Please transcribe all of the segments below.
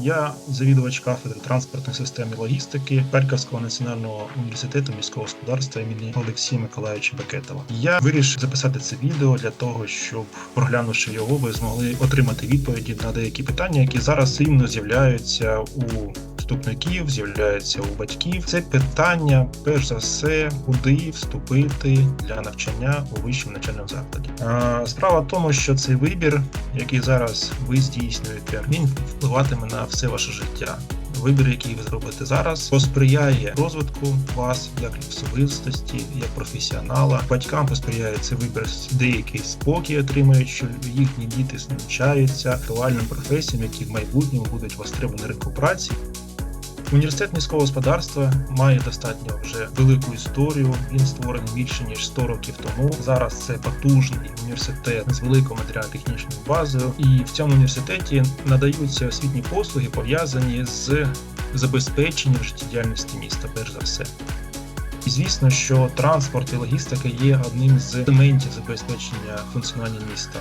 Я завідувач кафедри транспортної системи і логістики Харківського національного університету міського господарства імені Олексія Миколаївича Бекетова. Я вирішив записати це відео для того, щоб проглянувши його, ви змогли отримати відповіді на деякі питання, які зараз рівно з'являються у вступників, з'являються у батьків. Це питання, перш за все, куди вступити для навчання у вищому навчальному закладі. Справа в тому, що цей вибір, який зараз ви здійснюєте, він впливатиме на все ваше життя. Вибір, який ви зробите зараз, посприяє розвитку вас як особистості, як професіонала. Батькам посприяє цей вибір деякий спокій отримують, що їхні діти навчаються актуальним професіям, які в майбутньому будуть востребовані ринку праці. Університет міського господарства має достатньо вже велику історію. Він створений більше ніж 100 років тому. Зараз це потужний університет з великою матеріально-технічною базою, і в цьому університеті надаються освітні послуги пов'язані з забезпеченням життєдіяльності міста, перш за все. І звісно, що транспорт і логістика є одним з елементів забезпечення функціонування міста.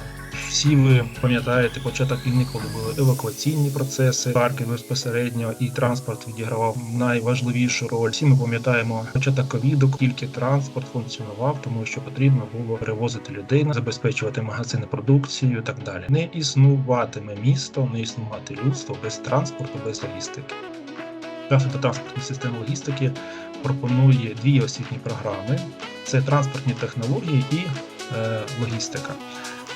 Всі ви пам'ятаєте початок війни, коли були евакуаційні процеси, парки безпосередньо і транспорт відігравав найважливішу роль. Всі ми пам'ятаємо початок ковіду, тільки транспорт функціонував, тому що потрібно було перевозити людей, забезпечувати магазини продукцією і так далі. Не існуватиме місто, не існувати людство без транспорту, без логістики. Кафедра транспортної системи логістики пропонує дві освітні програми: це транспортні технології і е, логістика.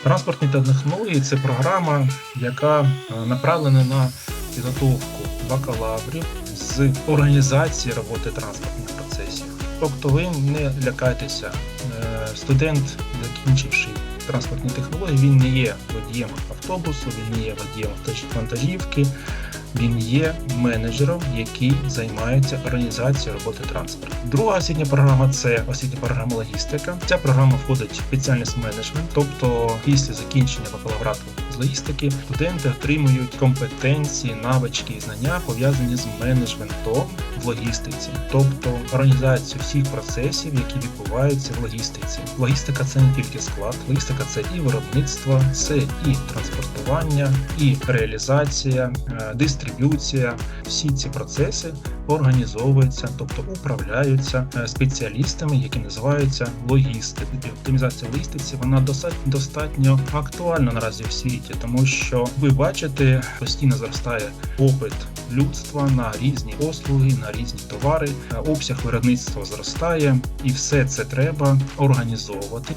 Транспортні технології це програма, яка е, направлена на підготовку бакалаврів з організації роботи транспортних процесів. Тобто ви не лякайтеся, Е, студент, закінчивши транспортні технології, він не є водієм автобусу, він не є водієм вантажівки, він є менеджером, який займається організацією роботи транспорту. Друга освітня програма це освітня програма логістика. Ця програма входить в спеціальність менеджмент, тобто після закінчення бакалаврату з логістики студенти отримують компетенції, навички і знання пов'язані з менеджментом в логістиці, тобто організацію всіх процесів, які відбуваються в логістиці. Логістика це не тільки склад, логістика це і виробництво, це і транспортування, і реалізація, е, дистриб'юція. Всі ці процеси організовуються, тобто управляються е, спеціалістами, які називаються логісти. І Оптимізація логістиці вона досить достатньо актуальна наразі в світі, тому що ви бачите, постійно зростає попит людства на різні послуги, на різні товари, обсяг виробництва зростає, і все це треба організовувати.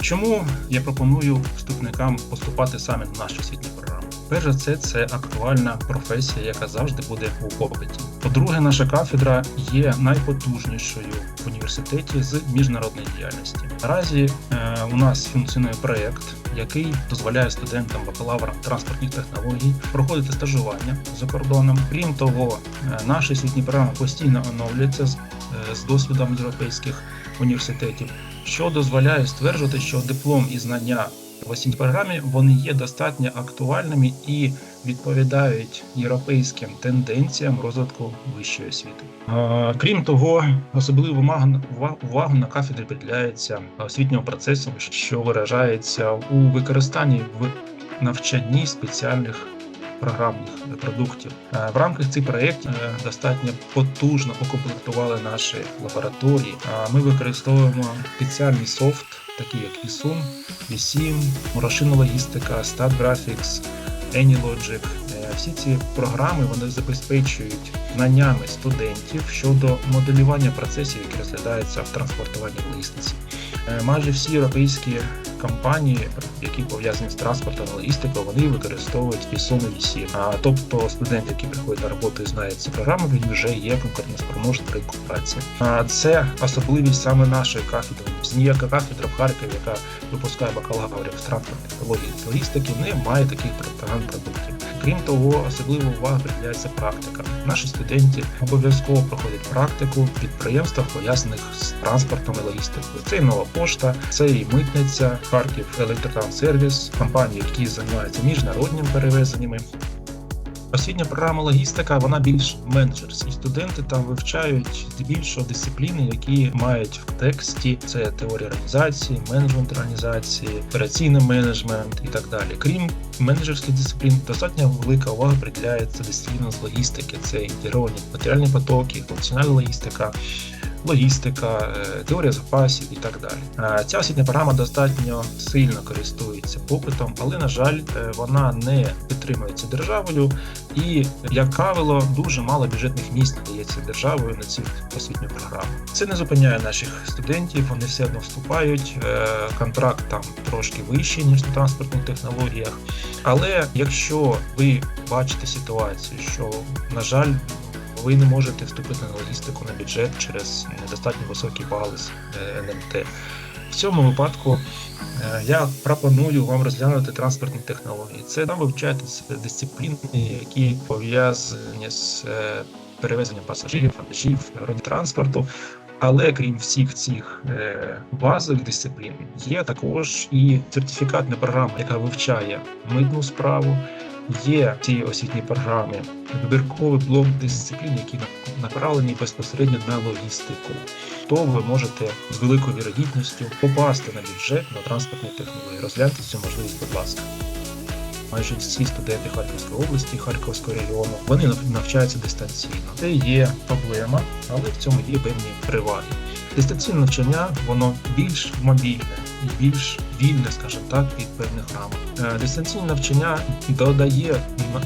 Чому я пропоную вступникам поступати саме на нашу освітню програму? Перш за це актуальна професія, яка завжди буде у попиті. По-друге, наша кафедра є найпотужнішою університеті з міжнародної діяльності. Наразі е, у нас функціонує проєкт, який дозволяє студентам бакалаврам транспортних технологій проходити стажування за кордоном. Крім того, е, наші освітні програми постійно оновлюються з, е, з досвідом європейських університетів, що дозволяє стверджувати, що диплом і знання в осінь програмі вони є достатньо актуальними і відповідають європейським тенденціям розвитку вищої освіти. Крім того, особливу увагу- на кафедрі приділяється освітньому процесу, що виражається у використанні в навчанні спеціальних програмних продуктів. Е, В рамках цих проєктів е, достатньо потужно укомплектували наші лабораторії. Ми використовуємо спеціальний софт, такий як ISUM, VSIM, Мурашина логістика, StatGraphics, AnyLogic. Е, Всі ці програми вони забезпечують знаннями студентів щодо моделювання процесів, які розглядаються в транспортуванні в логістиці. Е, Майже всі європейські компанії, які пов'язані з транспортом логістикою, вони використовують ISO і VSIM. А тобто студент, який приходить на роботу і знає ці програми, він вже є конкурентоспроможний при. А це особливість саме нашої кафедри. Ніяка кафедра в Харкові, яка випускає бакалаврів з транспортної технології та логістики, не має таких продуктів. Крім того, особлива увага приділяється практикам. Наші студенти обов'язково проходять практику в підприємствах, пов'язаних з транспортом і логістикою. Це і нова пошта, це і митниця, Харків Електротранссервіс, компанії, які займаються міжнародними перевезеннями. Освітня програма логістика вона більш менеджерська. Студенти там вивчають здебільшого дисципліни, які мають в тексті це теорія організації, менеджмент організації, операційний менеджмент і так далі. Крім менеджерських дисциплін, достатньо велика увага приділяється дисциплінам з логістики. Це інтегровані матеріальні потоки, функціональна логістика. Логістика, е, теорія запасів і так далі. Е, Ця освітня програма достатньо сильно користується попитом, але на жаль, е, вона не підтримується державою, і як правило, дуже мало бюджетних місць надається державою на цю освітню програму. Це не зупиняє наших студентів, вони все одно вступають. Контракт там трошки вищий ніж на транспортних технологіях. Але якщо ви бачите ситуацію, що на жаль. Ви не можете вступити на логістику на бюджет через недостатньо високі бали з е, НМТ. В цьому випадку е, я пропоную вам розглянути транспортні технології. Це там вивчаєте дисципліни, які пов'язані з е, перевезенням пасажирів, вантажів, транспорту. Але крім всіх цих е, базових дисциплін, є також і сертифікатна програма, яка вивчає митну справу. Є в цій освітній програмі вибірковий блок дисциплін, які на- направлені безпосередньо на логістику. То ви можете з великою вірогідністю попасти на бюджет на транспортні технології. Розгляньте цю можливість, будь ласка. Майже всі студенти Харківської області, Харківського регіону, вони нав- навчаються дистанційно. Це є проблема, але в цьому є певні переваги. Дистанційне навчання воно більш мобільне більш вільне, скажімо так, від певних рамок. Е, Дистанційне навчання додає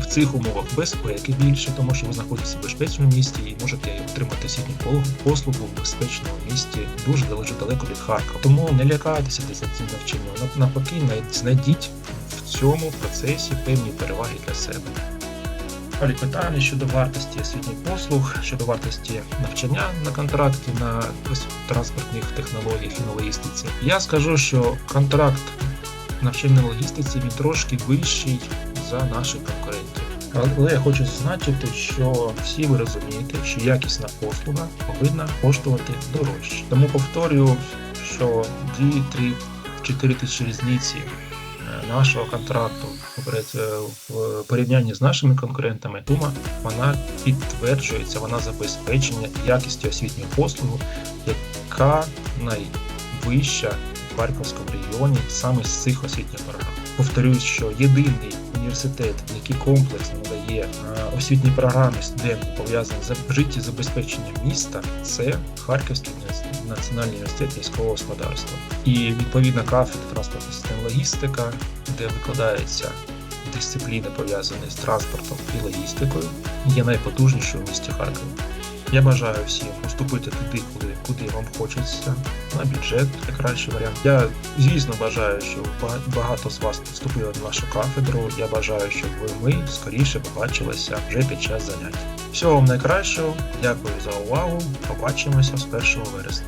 в цих умовах безпеки більше, тому що ви знаходитеся в безпечному місті і можете отримати освітню пол- послугу в безпечному місті дуже дуже далеко від Харкова. Тому не лякайтеся дистанційного навчання. Нав- Навпаки, знайдіть в цьому процесі певні переваги для себе. Далі питання щодо вартості освітніх послуг, щодо вартості навчання на контракті на транспортних технологіях і на логістиці. Я скажу, що контракт навчання на логістиці він трошки вищий за наших конкурентів. Але я хочу зазначити, що всі ви розумієте, що якісна послуга повинна коштувати дорожче. Тому повторюю, що 2-3 4 тисячі різниці нашого контракту е, в порівнянні з нашими конкурентами, дума вона підтверджується, вона забезпечення якістю освітньої послуги, яка найвища в Харківському регіоні саме з цих освітніх програм. Повторюсь, що єдиний університет, який комплексно надає е, освітні програми студентам пов'язані з життєзабезпеченням міста, це Харківський національний університет міського господарства. І відповідна кафедра транспортної системи логістика, де викладається дисципліни пов'язані з транспортом і логістикою, є найпотужнішою в місті Харкові. Я бажаю всім поступити туди, куди, куди вам хочеться, на бюджет це кращий варіант. Я, звісно, бажаю, щоб багато з вас поступили на нашу кафедру. Я бажаю, щоб ви ми скоріше побачилися вже під час занять. Всього вам найкращого, дякую за увагу. Побачимося з 1 вересня.